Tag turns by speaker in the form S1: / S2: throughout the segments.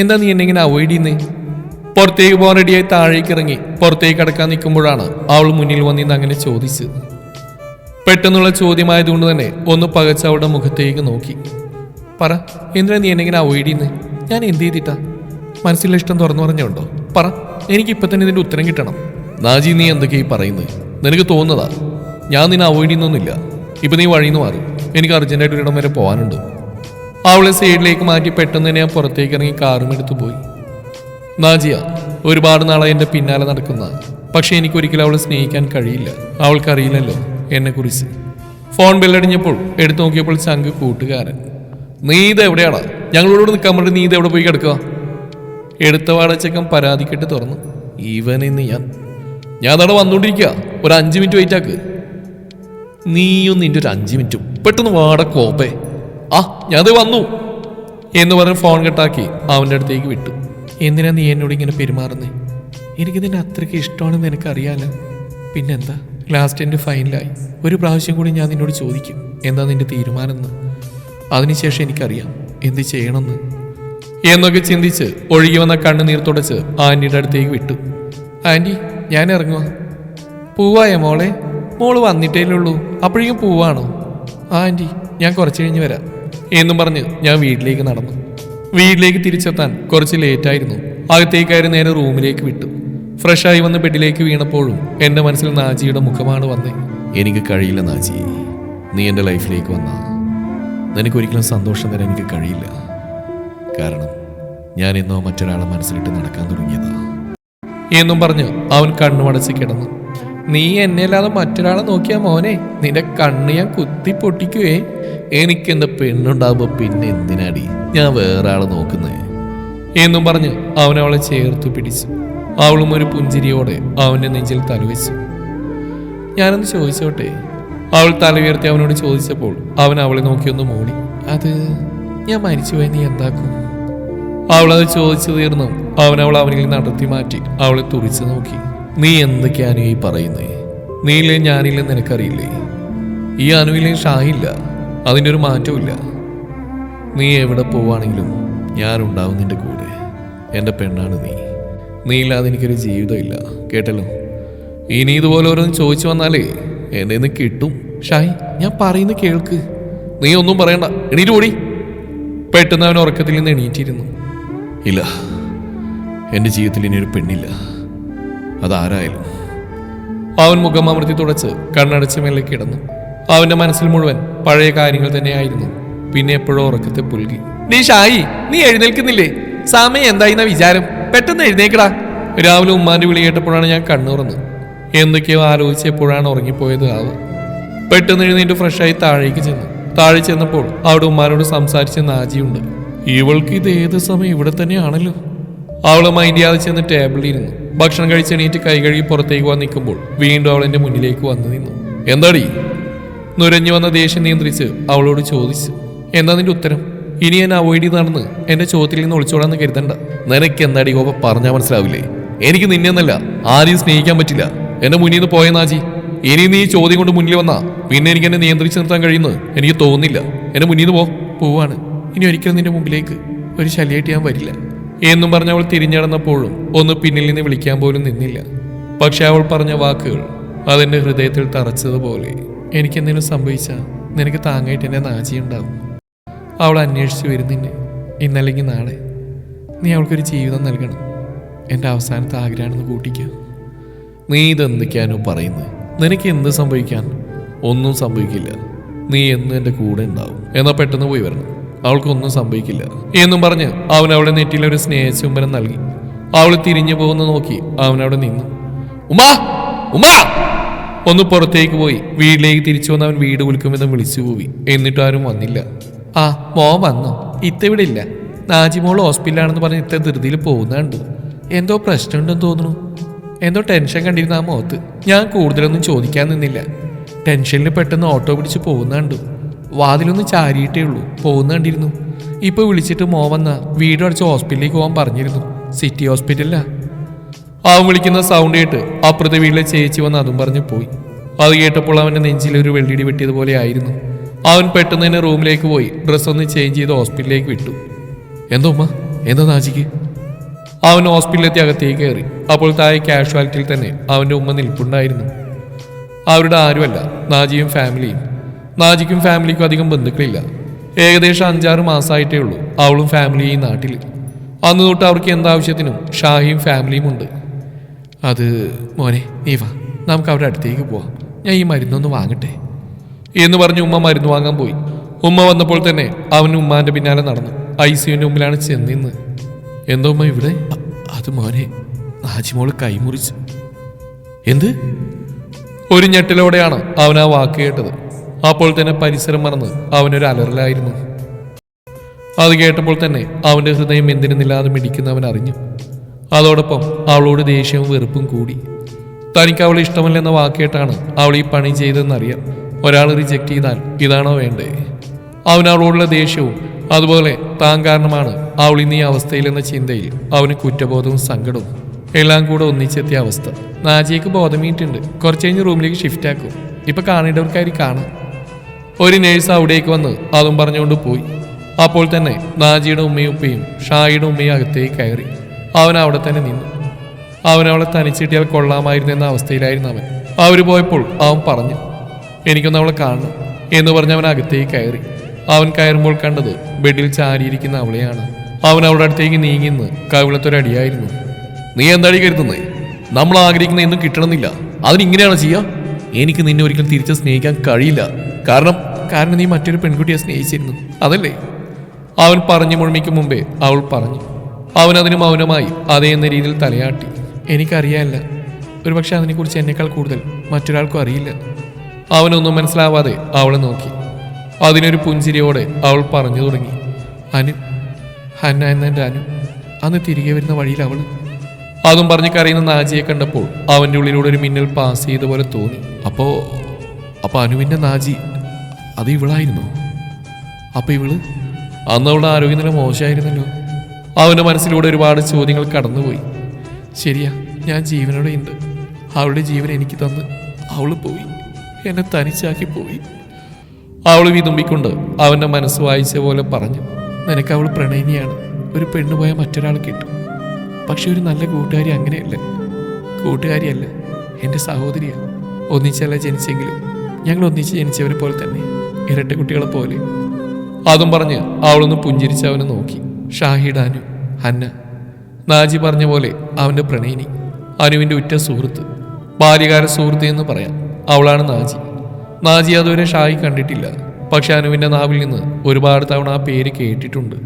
S1: എന്താ നീ എന്നെ ഇങ്ങനെ അവോയ്ഡ് ചെയ്യുന്നേ? പുറത്തേക്ക് പോകാൻ റെഡിയായി താഴേക്ക് ഇറങ്ങി പുറത്തേക്ക് കടക്കാൻ നിൽക്കുമ്പോഴാണ് അവൾ മുന്നിൽ വന്നിന്ന് അങ്ങനെ ചോദിച്ചത്. പെട്ടെന്നുള്ള ചോദ്യമായതുകൊണ്ട് തന്നെ ഒന്ന് പകച്ച അവളുടെ മുഖത്തേക്ക് നോക്കി. പറ എന്തിനാ നീ എന്നെ ഇങ്ങനെ അവോയ്ഡ് ചെയ്യുന്നത് ഞാൻ എന്ത് ചെയ്തിട്ടാ? മനസ്സിലെ ഇഷ്ടം തുറന്നു പറഞ്ഞുണ്ടോ പറ എനിക്ക് ഇപ്പൊ തന്നെ ഇതിന്റെ ഉത്തരം കിട്ടണം. നാജി നീ എന്തൊക്കെയാ പറയുന്നത് നിനക്ക് തോന്നുന്നതാ? ഞാൻ നിന്നെ അവോയ്ഡ് ചെയ്യുന്നൊന്നുമില്ല. ഇപ്പൊ നീ വഴിന്ന് മാറി. എനിക്ക് അർജന്റായിട്ട് ഒരിടം വരെ പോകാനുണ്ട്. അവളെ സൈഡിലേക്ക് മാറ്റി പെട്ടെന്ന് തന്നെ ഞാൻ പുറത്തേക്ക് ഇറങ്ങി കാറും എടുത്തു പോയി. നാജിയ ഒരുപാട് നാളായി എന്റെ പിന്നാലെ നടക്കുന്ന. പക്ഷേ എനിക്ക് ഒരിക്കലും അവളെ സ്നേഹിക്കാൻ കഴിയില്ല. അവൾക്കറിയില്ലല്ലോ എന്നെക്കുറിച്ച്. ഫോൺ ബെല്ലടിഞ്ഞപ്പോൾ എടുത്തു നോക്കിയപ്പോൾ ചങ്ക് കൂട്ടുകാരൻ. നീ ഇത് എവിടെയാടാ ഞങ്ങളോട് നിൽക്കാൻ വേണ്ടി നീ ഇത് എവിടെ പോയി കിടക്കുക? എടുത്ത വാടച്ചക്കൻ പരാതിക്കെട്ട് തുറന്നു. ഇവനിന്ന് ഞാൻ ഞാൻ അവിടെ വന്നുകൊണ്ടിരിക്കുക ഒരു അഞ്ച് മിനിറ്റ് വെയിറ്റ് ആക്ക്. നീയും നിന്റെ ഒരു അഞ്ച് മിനിറ്റും. പെട്ടെന്ന് വാട കോപ്പേ. ആ ഞാനത് വന്നു. എന്ന് പറഞ്ഞ് ഫോൺ കട്ടാക്കി അവന്റെ അടുത്തേക്ക് വിട്ടു. എന്തിനാ നീ എന്നോട് ഇങ്ങനെ പെരുമാറുന്നേ? എനിക്ക് നിന്നെ അത്രയ്ക്ക് ഇഷ്ടമാണെന്ന് എനിക്കറിയാലോ പിന്നെന്താ? ലാസ്റ്റ് എന്റെ ഫൈനലായി ഒരു പ്രാവശ്യം കൂടി ഞാൻ നിന്നോട് ചോദിക്കും. എന്താ നിന്റെ തീരുമാനം എന്ന് അതിനുശേഷം എനിക്കറിയാം. എന്ത് ചെയ്യണമെന്ന്? എന്നൊക്കെ ചിന്തിച്ച് ഒഴുകി വന്ന കണ്ണുനീർ തുടച്ച് ആന്റിയുടെ അടുത്തേക്ക് വിട്ടു. ആന്റി ഞാൻ ഇറങ്ങുക പൂവായ മോളെ? മോൾ വന്നിട്ടേ ഉള്ളൂ അപ്പോഴേക്കും പൂവാണോ? ആന്റി ഞാൻ കുറച്ച് കഴിഞ്ഞ് വരാം. എന്നും പറഞ്ഞ് ഞാൻ വീട്ടിലേക്ക് നടന്നു. വീട്ടിലേക്ക് തിരിച്ചെത്താൻ കുറച്ച് ലേറ്റായിരുന്നു. അകത്തേക്കായി നേരെ റൂമിലേക്ക് വിട്ടു. ഫ്രഷായി വന്ന് ബെഡിലേക്ക് വീണപ്പോഴും എന്റെ മനസ്സിൽ നാജിയുടെ മുഖമാണ് വന്നേ എനിക്ക് കഴിയില്ല നാജി. നീ എന്റെ ലൈഫിലേക്ക് വന്ന. നിനക്കൊരിക്കലും സന്തോഷം തരാൻ എനിക്ക് കഴിയില്ല. കാരണം ഞാൻ എന്നോ മറ്റൊരാളെ മനസ്സിലിട്ട് നടക്കാൻ തുടങ്ങിയതാ. എന്നും പറഞ്ഞ് അവൻ കണ്ണുമടച്ച് കിടന്നു. നീ എന്നെ അല്ലാതെ മറ്റൊരാളെ നോക്കിയാ മോനെ? നിന്റെ കണ്ണ് ഞാൻ കുത്തി പൊട്ടിക്കുവേ. എനിക്ക് എന്റെ പെണ്ണുണ്ടാകുമ്പോ പിന്നെ എന്തിനാടി? ഞാൻ വേറെ ആളെ നോക്കുന്നേ. എന്നും പറഞ്ഞ് അവൻ അവളെ ചേർത്ത് പിടിച്ചു. അവളും ഒരു പുഞ്ചിരിയോടെ അവന്റെ നെഞ്ചിൽ തലവെച്ചു. ഞാനൊന്ന് ചോദിച്ചോട്ടെ? അവൾ തല ഉയർത്തി അവനോട് ചോദിച്ചപ്പോൾ അവൻ അവളെ നോക്കിയൊന്ന് മൂടി. അത് ഞാൻ മരിച്ചുപോയി നീ എന്താക്കും? അവളത് ചോദിച്ചു തീർന്നു അവൻ അവൾ അവനിൽ നടത്തി മാറ്റി അവളെ തുറിച്ചു നോക്കി. നീ എന്തൊക്കെയാണ് ഈ പറയുന്നേ? നീയില്ലേ ഞാനില്ലേ നിനക്കറിയില്ലേ? ഈ അനുവിലെ ഷായില്ല അതിന്റെ ഒരു മാറ്റവും നീ എവിടെ പോവാണെങ്കിലും ഞാനുണ്ടാവും നിന്റെ കൂടെ. എന്റെ പെണ്ണാണ് നീ. നീ ഇല്ലാതെ എനിക്കൊരു ജീവിതമില്ല കേട്ടല്ലോ? ഇനി ഇതുപോലെ ഓരോന്ന് ചോദിച്ചു വന്നാലേ എന്നെ നിന്ന് കിട്ടും. ഷായ് ഞാൻ പറയുന്ന കേൾക്ക്. നീ ഒന്നും പറയണ്ട. എണീറ്റ് ഓടി. പെട്ടെന്ന് അവൻ ഉറക്കത്തിൽ നിന്ന് എണീറ്റിരുന്നു. ഇല്ല. എന്റെ ജീവിതത്തിൽ ഇനി ഒരു പെണ്ണില്ല. അതാരായാലും. അവൻ മുഖം അമർത്തി തുടച്ച് കണ്ണടച്ച് മേലേക്ക് കിടന്നു. അവന്റെ മനസ്സിൽ മുഴുവൻ പഴയ കാര്യങ്ങൾ തന്നെയായിരുന്നു. പിന്നെ എപ്പോഴോ ഉറക്കത്തെ പുൽകി. നീ ഷായി നീ എഴുന്നേൽക്കുന്നില്ലേ? സമയം എന്തായിന്ന വിചാരം? പെട്ടെന്ന് എഴുന്നേക്കടാ രാവിലെ ഉമ്മാന്റെ വിളി കേട്ടപ്പോഴാണ് ഞാൻ കണ്ണുറന്നത് എന്തൊക്കെയോ ആലോചിച്ചപ്പോഴാണ് ഉറങ്ങിപ്പോയത് ആവ്. പെട്ടെന്ന് എഴുന്നേറ്റ് ഫ്രഷായി താഴേക്ക് ചെന്നു. താഴെ ചെന്നപ്പോൾ അവിടെ ഉമ്മാനോട് സംസാരിച്ച നാജിയുണ്ട്. ഇവൾക്ക് ഇത് ഏത് സമയം ഇവിടെ തന്നെയാണല്ലോ? അവൾ മൈൻഡ് ചെയ്യാതെ ചെന്ന് ടേബിളിൽ ഇരുന്നു. ഭക്ഷണം കഴിച്ച് എണീറ്റ് കൈ കഴുകി പുറത്തേക്ക് വന്ന് നിൽക്കുമ്പോൾ വീണ്ടും അവൾ മുന്നിലേക്ക് വന്നു നിന്നു. എന്താടി? നുരഞ്ഞു വന്ന ദേഷ്യം നിയന്ത്രിച്ച് അവളോട് ചോദിച്ചു. എന്താ നിന്റെ ഉത്തരം? ഇനി ഞാൻ അവോയ്ഡ് ചെയ്ത് നടന്ന് എന്റെ ചോദ്യത്തിൽ നിന്ന് ഒളിച്ചോടാന്ന് കരുതണ്ട. നിനക്ക് എന്താടി ഗോപ പറഞ്ഞാൽ മനസ്സിലാവില്ലേ? എനിക്ക് നിന്നെന്നല്ല ആരെയും സ്നേഹിക്കാൻ പറ്റില്ല. എന്റെ മുന്നിൽ നിന്ന് പോയ നാജി ഇനി നീ ചോദ്യം കൊണ്ട് മുന്നിൽ വന്നാ പിന്നെ എനിക്ക് എന്നെ നിയന്ത്രിച്ചു നിർത്താൻ കഴിയുന്നത് എനിക്ക് തോന്നുന്നില്ല. എന്റെ മുന്നിൽ നിന്ന് പോ. പോവാണ്. ഇനി ഒരിക്കലും നിന്റെ മുമ്പിലേക്ക് ഒരു ശല്യമായിട്ട് ഞാൻ വരില്ല. എന്നും പറഞ്ഞ് അവൾ തിരിഞ്ഞടന്നപ്പോഴും ഒന്ന് പിന്നിൽ നിന്ന് വിളിക്കാൻ പോലും നിന്നില്ല. പക്ഷെ അവൾ പറഞ്ഞ വാക്കുകൾ അതെന്റെ ഹൃദയത്തിൽ തറച്ചതുപോലെ എനിക്കെന്തെങ്കിലും സംഭവിച്ചാൽ നിനക്ക് താങ്ങായിട്ട് എന്നെ നാചിയുണ്ടാവും അവൾ അന്വേഷിച്ചു വരുന്നിന്നെ ഇന്നല്ലെങ്കിൽ നാളെ. നീ അവൾക്കൊരു ജീവിതം നൽകണം. എന്റെ അവസാനത്തെ ആഗ്രഹമാണെന്ന് കൂട്ടിക്കുക നീ ഇതെന്തൊക്കെയാനോ പറയുന്നത് നിനക്ക് എന്ത് സംഭവിക്കാൻ? ഒന്നും സംഭവിക്കില്ല. നീ എന്നും എന്റെ കൂടെ ഉണ്ടാവും. എന്നാൽ പെട്ടെന്ന് പോയി വരണം. അവൾക്കൊന്നും സംഭവിക്കില്ല. എന്നും പറഞ്ഞ് അവൻ അവളുടെ നെറ്റിയിൽ ഒരു സ്നേഹചുംബനം നൽകി. അവൾ തിരിഞ്ഞു പോകുന്ന നോക്കി അവൻ അവിടെ നിന്നു. ഉമാ! ഉമാ! ഒന്ന് പുറത്തേക്ക് പോയി. വീട്ടിലേക്ക് തിരിച്ചു വന്ന് അവൻ വീട് വിളിക്കുമെന്ന് വിളിച്ചു പോയി എന്നിട്ട് ആരും വന്നില്ല. ആ മോൻ വന്നു. ഇത്ത ഇവിടെ ഇല്ല. നാജിമോൾ ഹോസ്പിറ്റലാണെന്ന് പറഞ്ഞ് ഇത്ത ധൃതിയിൽ പോകുന്നുണ്ട് എന്തോ പ്രശ്നമുണ്ടെന്ന് തോന്നുന്നു. എന്തോ ടെൻഷൻ കണ്ടിരുന്ന ആ മുഖത്ത്. ഞാൻ കൂടുതലൊന്നും ചോദിക്കാൻ നിന്നില്ല. ടെൻഷനിൽ പെട്ടെന്ന് ഓട്ടോ പിടിച്ച് പോകുന്നുണ്ട് വാതിലൊന്ന് ചാരിയിട്ടേ ഉള്ളൂ. പോകുന്ന കണ്ടിരുന്നു. ഇപ്പൊ വിളിച്ചിട്ട് മോ വന്ന വീട് അടച്ച് ഹോസ്പിറ്റലിലേക്ക് പോകാൻ പറഞ്ഞിരുന്നു. സിറ്റി ഹോസ്പിറ്റലിലാ. അവൻ വിളിക്കുന്ന സൗണ്ട് കേട്ട് അപ്പുറത്തെ വീട്ടിലെ ചേച്ചി വന്ന് അതും പറഞ്ഞു പോയി. അത് കേട്ടപ്പോൾ അവന്റെ നെഞ്ചിൽ ഒരു വെള്ളിടി വെട്ടിയതുപോലെ ആയിരുന്നു. അവൻ പെട്ടെന്ന് തന്നെ റൂമിലേക്ക് പോയി. ഡ്രസ്സ് ഒന്ന് ചേഞ്ച് ചെയ്ത് ഹോസ്പിറ്റലിലേക്ക് വിട്ടു. എന്തോ ഉമ്മ? എന്താ നാജിക്ക്? അവൻ ഹോസ്പിറ്റലിലെത്തി അകത്തേക്ക് കയറി. അപ്പോൾ താഴെ കാഷ്വാലിറ്റിയിൽ തന്നെ അവന്റെ ഉമ്മ നിൽപ്പുണ്ടായിരുന്നു. അവരുടെ ആരുമല്ല നാജിയും ഫാമിലിയും. നാജിക്കും ഫാമിലിക്കും അധികം ബന്ധുക്കളില്ല. ഏകദേശം അഞ്ചാറ് മാസമായിട്ടേ ഉള്ളൂ അവളും ഫാമിലിയും ഈ നാട്ടിൽ അന്ന് തൊട്ട് അവർക്ക് എന്താവശ്യത്തിനും ഷാഹിയും ഫാമിലിയും ഉണ്ട്. അത് മോനെ നീ വാ. നമുക്ക് അവരുടെ അടുത്തേക്ക് പോവാം. ഞാൻ ഈ മരുന്നൊന്ന് വാങ്ങട്ടെ. എന്ന് പറഞ്ഞ് ഉമ്മ മരുന്ന് വാങ്ങാൻ പോയി. ഉമ്മ വന്നപ്പോൾ തന്നെ അവൻ ഉമ്മാന്റെ പിന്നാലെ നടന്നു. ഐ സിയുവിന്റെ മുമ്പിലാണ് ചെന്നിന്ന്. എന്തോ ഉമ്മ ഇവിടെ? "അ- അത് മോനെ നാജിമോൾ കൈമുറിച്ചു. എന്ത്? ഒരു ഞെട്ടലോടെയാണ് അവൻ ആ വാക്ക് കേട്ടത്. അപ്പോൾ തന്നെ പരിസരം മറന്ന് അവനൊരു അലറലായിരുന്നു. അത് കേട്ടപ്പോൾ തന്നെ അവന്റെ ഹൃദയം എന്തിനെന്നില്ലാതെ മിടിക്കുന്നവൻ അറിഞ്ഞു. അതോടൊപ്പം അവളോട് ദേഷ്യവും വെറുപ്പും കൂടി. തനിക്ക് അവളെ ഇഷ്ടമല്ലെന്ന വാക്കേട്ടാണ് അവൾ ഈ പണി ചെയ്തതെന്നറിയാം. ഒരാൾ റിജക്റ്റ് ചെയ്താൽ ഇതാണോ വേണ്ടേ? അവൻ അവളോടുള്ള ദേഷ്യവും അതുപോലെ താൻ കാരണമാണ് അവൾ ഇന്ന് ഈ അവസ്ഥയിലെന്ന ചിന്തയിൽ അവന് കുറ്റബോധവും സങ്കടവും എല്ലാം കൂടെ ഒന്നിച്ചെത്തിയ അവസ്ഥ. നാജിയക്ക് ബോധമീട്ടുണ്ട് കുറച്ച് കഴിഞ്ഞ് റൂമിലേക്ക് ഷിഫ്റ്റ് ആക്കും. ഇപ്പൊ കാണേണ്ടവർക്കായി കാണാം. ഒരു നേഴ്സ് അവിടേക്ക് വന്ന് അതും പറഞ്ഞുകൊണ്ട് പോയി. അപ്പോൾ തന്നെ നാജിയുടെ ഉമ്മയും ഉപ്പയും ഷായിയുടെ ഉമ്മയും അകത്തേക്ക് കയറി. അവൻ അവിടെ തന്നെ നിന്നു. അവൻ അവളെ തനിച്ചിട്ടിയാൽ കൊള്ളാമായിരുന്നു എന്ന അവസ്ഥയിലായിരുന്നു അവൻ. അവർ പോയപ്പോൾ അവൻ പറഞ്ഞു എനിക്കൊന്ന് അവളെ കാണണം എന്ന് പറഞ്ഞ് അവൻ അകത്തേക്ക് കയറി. അവൻ കയറുമ്പോൾ കണ്ടത് ബെഡിൽ ചാരിയിരിക്കുന്ന അവളെയാണ്. അവൻ അവളുടെ അടുത്തേക്ക് നീങ്ങിന്ന് കവിളത്തൊരടിയായിരുന്നു നീ എന്താടി കരുതുന്നേ? നമ്മൾ ആഗ്രഹിക്കുന്ന എന്തും കിട്ടണമെന്നില്ല. അതിനിങ്ങനെയാണ് ചെയ്യുക എനിക്ക് നിന്നെ ഒരിക്കലും തിരിച്ച് സ്നേഹിക്കാൻ കഴിയില്ല. കാരണം കാരണം നീ മറ്റൊരു പെൺകുട്ടിയെ സ്നേഹിച്ചിരുന്നു. അതല്ലേ? അവൻ പറഞ്ഞു മുഴുമിക്ക് മുമ്പേ അവൾ പറഞ്ഞു. അവൻ അതിന് മൗനമായി അതേ എന്ന രീതിയിൽ തലയാട്ടി. എനിക്കറിയാല്ല ഒരുപക്ഷെ അതിനെക്കുറിച്ച് എന്നേക്കാൾ കൂടുതൽ മറ്റൊരാൾക്കും അറിയില്ല. അവനൊന്നും മനസ്സിലാവാതെ അവളെ നോക്കി. അതിനൊരു പുഞ്ചിരിയോടെ അവൾ പറഞ്ഞു തുടങ്ങി. അനു ഹന്ന എന്ന എന്റെ അനു അന്ന് തിരികെ വരുന്ന വഴിയിൽ അവൾ. അതും പറഞ്ഞ് കരയുന്ന നാജിയെ കണ്ടപ്പോൾ അവന്റെ ഉള്ളിലൂടെ ഒരു മിന്നൽ പാസ് ചെയ്ത പോലെ തോന്നി. അപ്പോൾ അപ്പോൾ അനുവിന്റെ നാജി അത് ഇവളായിരുന്നു. അപ്പൊ ഇവൾ അന്ന് അവളുടെ ആരോഗ്യനില മോശമായിരുന്നല്ലോ. അവന്റെ മനസ്സിലൂടെ ഒരുപാട് ചോദ്യങ്ങൾ കടന്നുപോയി. ശരിയാ ഞാൻ ജീവനോടെ ഉണ്ട് അവളുടെ ജീവൻ എനിക്ക് തന്ന് അവൾ പോയി. എന്നെ തനിച്ചാക്കി പോയി. അവൾ വിതുമ്പിക്കൊണ്ട് അവന്റെ മനസ്സ് വായിച്ച പോലെ പറഞ്ഞു നിനക്ക് അവൾ പ്രണയിനിയാണ്. ഒരു പെണ്ണ് പോയാൽ മറ്റൊരാൾ കിട്ടും. പക്ഷെ ഒരു നല്ല കൂട്ടുകാരി അങ്ങനെയല്ല. കൂട്ടുകാരിയല്ല എന്റെ സഹോദരിയാണ് ഒന്നിച്ചല്ല ജനിച്ചെങ്കിലും ഞങ്ങൾ ഒന്നിച്ച് ജനിച്ചവരെ പോലെ തന്നെ. ഇരട്ട കുട്ടികളെ പോലെ. അതും പറഞ്ഞ് അവളൊന്ന് പുഞ്ചിരിച്ച് അവനെ നോക്കി. ഷാഹിഡ് അനു ഹന്ന. നാജി പറഞ്ഞ പോലെ അവന്റെ പ്രണയിനി അനുവിന്റെ ഉറ്റ സുഹൃത്ത്. ബാല്യകാല സുഹൃത്ത് എന്ന് പറയാം. അവളാണ് നാജി. നാജി അതുവരെ ഷാഹി കണ്ടിട്ടില്ല. പക്ഷെ അനുവിന്റെ നാവിൽ നിന്ന് ഒരുപാട് തവണ ആ പേര് കേട്ടിട്ടുണ്ട്.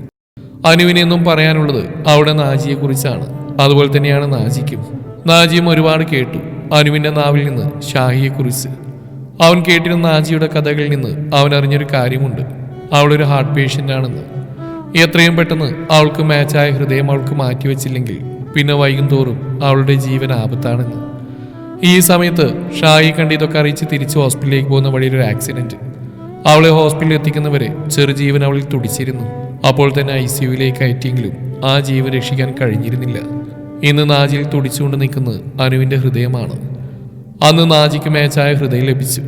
S1: അനുവിനെന്നും പറയാനുള്ളത് അവിടെ നാജിയെക്കുറിച്ചാണ്. അതുപോലെ തന്നെയാണ് നാജിക്കും. നാജിയും ഒരുപാട് കേട്ടു. അനുവിന്റെ നാവിൽ നിന്ന് ഷാഹിയെക്കുറിച്ച്. അവൻ കേട്ടിരുന്ന ആജിയുടെ കഥകളിൽ നിന്ന് അവൻ അറിഞ്ഞൊരു കാര്യമുണ്ട്. അവളൊരു ഹാർട്ട് പേഷ്യന്റ് ആണെന്ന്. എത്രയും പെട്ടെന്ന് അവൾക്ക് മാച്ചായ ഹൃദയം അവൾക്ക് മാറ്റിവെച്ചില്ലെങ്കിൽ പിന്നെ വൈകും തോറും അവളുടെ ജീവൻ ആപത്താണെന്ന്. ഈ സമയത്ത് ഷായി കണ്ട് ഇതൊക്കെ അറിയിച്ച് തിരിച്ച് ഹോസ്പിറ്റലിലേക്ക് പോകുന്ന വഴിയിൽ ഒരു ആക്സിഡന്റ് അവളെ ഹോസ്പിറ്റലിൽ എത്തിക്കുന്നവരെ ചെറുജീവൻ അവളിൽ തുടിച്ചിരുന്നു. അപ്പോൾ തന്നെ ഐ സിയുവിലേക്ക് അയറ്റിയെങ്കിലും ആ ജീവൻ രക്ഷിക്കാൻ കഴിഞ്ഞിരുന്നില്ല. ഇന്ന് നാജിൽ തുടിച്ചുകൊണ്ട് നിൽക്കുന്നത് അനുവിന്റെ ഹൃദയമാണ്. അന്ന് നാജിക്ക് മേച്ചായ ഹൃദയം ലഭിച്ചു.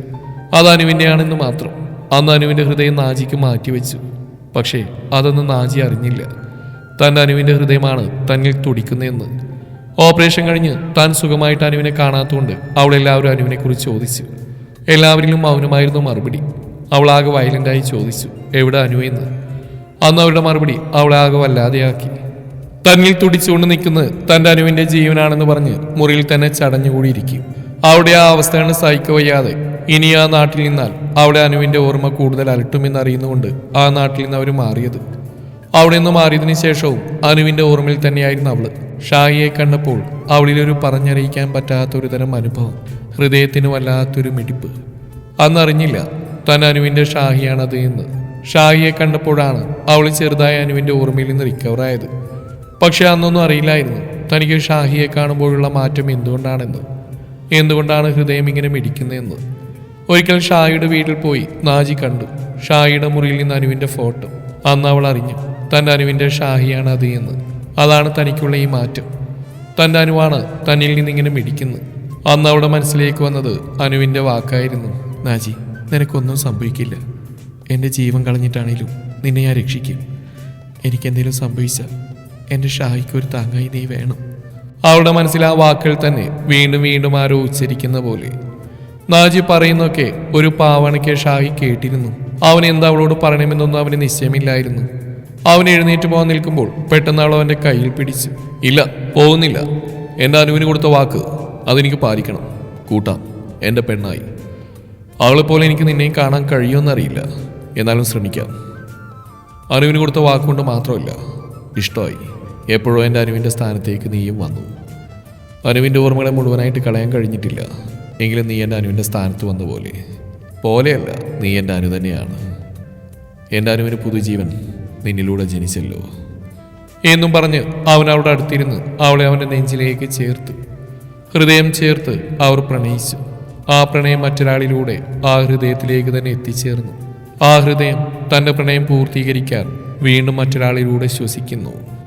S1: അത് അനുവിന്റെയാണെന്ന് മാത്രം. അന്ന് അനുവിന്റെ ഹൃദയം നാജിക്ക് മാറ്റിവെച്ചു. പക്ഷേ അതൊന്നും നാജി അറിഞ്ഞില്ല. തന്റെ അനുവിന്റെ ഹൃദയമാണ് തന്നിൽ തുടിക്കുന്നതെന്ന്. ഓപ്പറേഷൻ കഴിഞ്ഞ് താൻ സുഖമായിട്ട് അനുവിനെ കാണാത്തതുകൊണ്ട് അവൾ എല്ലാവരും അനുവിനെക്കുറിച്ച് ചോദിച്ചു. എല്ലാവരിലും മൗനമായിരുന്നു മറുപടി. അവളാകെ വയലന്റായി ചോദിച്ചു എവിടെ അനു എന്ന്? അന്ന് അവരുടെ മറുപടി അവളാകെ വല്ലാതെയാക്കി. തന്നിൽ തുടിച്ചുകൊണ്ട് നിൽക്കുന്നത് തന്റെ അനുവിന്റെ ജീവനാണെന്ന് പറഞ്ഞ് മുറിയിൽ തന്നെ ചടഞ്ഞുകൂടിയിരിക്കും. അവിടെ ആ അവസ്ഥ കണ്ട് സഹിക്ക വയ്യാതെ. ഇനി ആ നാട്ടിൽ നിന്നാൽ അവിടെ അനുവിന്റെ ഓർമ്മ കൂടുതൽ അലട്ടുമെന്ന് അറിയുന്നുകൊണ്ട് ആ നാട്ടിൽ നിന്ന് അവർ മാറിയത്. അവിടെ നിന്ന് മാറിയതിനു ശേഷവും അനുവിന്റെ ഓർമ്മയിൽ തന്നെയായിരുന്നു അവൾ. ഷായിയെ കണ്ടപ്പോൾ അവളിലൊരു പറഞ്ഞറിയിക്കാൻ പറ്റാത്ത ഒരു തരം അനുഭവം ഹൃദയത്തിന് വല്ലാത്തൊരു മിടിപ്പ്. അന്നറിഞ്ഞില്ല താൻ അനുവിന്റെ ഷാഹിയാണത് എന്ന്. ഷാഹിയെ കണ്ടപ്പോഴാണ് അവൾ ചെറുതായ അനുവിന്റെ ഓർമ്മയിൽ നിന്ന് റിക്കവറായത് പക്ഷെ അന്നൊന്നും അറിയില്ലായിരുന്നു തനിക്ക് ഷാഹിയെ കാണുമ്പോഴുള്ള മാറ്റം എന്തുകൊണ്ടാണെന്ന്. എന്തുകൊണ്ടാണ് ഹൃദയം ഇങ്ങനെ മിടിക്കുന്നതെന്ന്? ഒരിക്കൽ ഷായിയുടെ വീട്ടിൽ പോയി നാജി കണ്ടു. ഷായിയുടെ മുറിയിൽ നിന്ന് അനുവിന്റെ ഫോട്ടോ. അന്ന് അവൾ അറിഞ്ഞു തന്റെ അനുവിന്റെ ഷാഹിയാണ് അത് എന്ന്. അതാണ് തനിക്കുള്ള ഈ മാറ്റം. തന്റെ അനുവാണ് തന്നിൽ നിന്നിങ്ങനെ മിടിക്കുന്നത്. അന്ന് അവളുടെ മനസ്സിലേക്ക് വന്നത് അനുവിന്റെ വാക്കായിരുന്നു നാജി നിനക്കൊന്നും സംഭവിക്കില്ല. എന്റെ ജീവൻ കളഞ്ഞിട്ടാണേലും നിന്നെ ഞാൻ രക്ഷിക്കും. എനിക്കെന്തെങ്കിലും സംഭവിച്ചാൽ എന്റെ ഷാഹിക്ക് ഒരു താങ്ങായി നീ വേണം. അവളുടെ മനസ്സിൽ ആ വാക്കുകൾ തന്നെ വീണ്ടും വീണ്ടും ആരോ ഉച്ചരിക്കുന്ന പോലെ. നാജി പറയുന്നൊക്കെ ഒരു പാവണയ്ക്ക് ഷാഹി കേട്ടിരുന്നു. അവൻ എന്താ അവളോട് പറയണമെന്നൊന്നും അവന് നിശ്ചയമില്ലായിരുന്നു. അവൻ എഴുന്നേറ്റ് പോകാൻ നിൽക്കുമ്പോൾ പെട്ടെന്ന് അവൾ അവന്റെ കയ്യിൽ പിടിച്ചു. ഇല്ല പോകുന്നില്ല. എന്റെ അനുവിന് കൊടുത്ത വാക്ക് അതെനിക്ക് പാലിക്കണം. കൂട്ടാം എന്റെ പെണ്ണായി. അവളെപ്പോലെ എനിക്ക് നിന്നെയും കാണാൻ കഴിയുമെന്നറിയില്ല. എന്നാലും ശ്രമിക്കാം. അനുവിന് കൊടുത്ത വാക്കുകൊണ്ട് മാത്രമല്ല ഇഷ്ടമായി. എപ്പോഴോ എന്റെ അനുവിന്റെ സ്ഥാനത്തേക്ക് നീയും വന്നു. അനുവിന്റെ ഓർമ്മകളെ മുഴുവനായിട്ട് കളയാൻ കഴിഞ്ഞിട്ടില്ല. എങ്കിലും നീ എന്റെ അനുവിന്റെ സ്ഥാനത്ത് വന്ന പോലെ. പോലെയല്ല നീ എന്റെ അനു തന്നെയാണ്. എന്റെ അനുവിന് പുതുജീവൻ നിന്നിലൂടെ ജനിച്ചല്ലോ. എന്നും പറഞ്ഞ് അവൻ അവളുടെ അടുത്തിരുന്ന് അവളെ അവന്റെ നെഞ്ചിലേക്ക് ചേർത്ത് ഹൃദയം ചേർത്ത് അവർ പ്രണയിച്ചു. ആ പ്രണയം മറ്റൊരാളിലൂടെ ആ ഹൃദയത്തിലേക്ക് തന്നെ എത്തിച്ചേർന്നു. ആ ഹൃദയം തന്റെ പ്രണയം പൂർത്തീകരിക്കാൻ വീണ്ടും മറ്റൊരാളിലൂടെ ശ്വസിക്കുന്നു.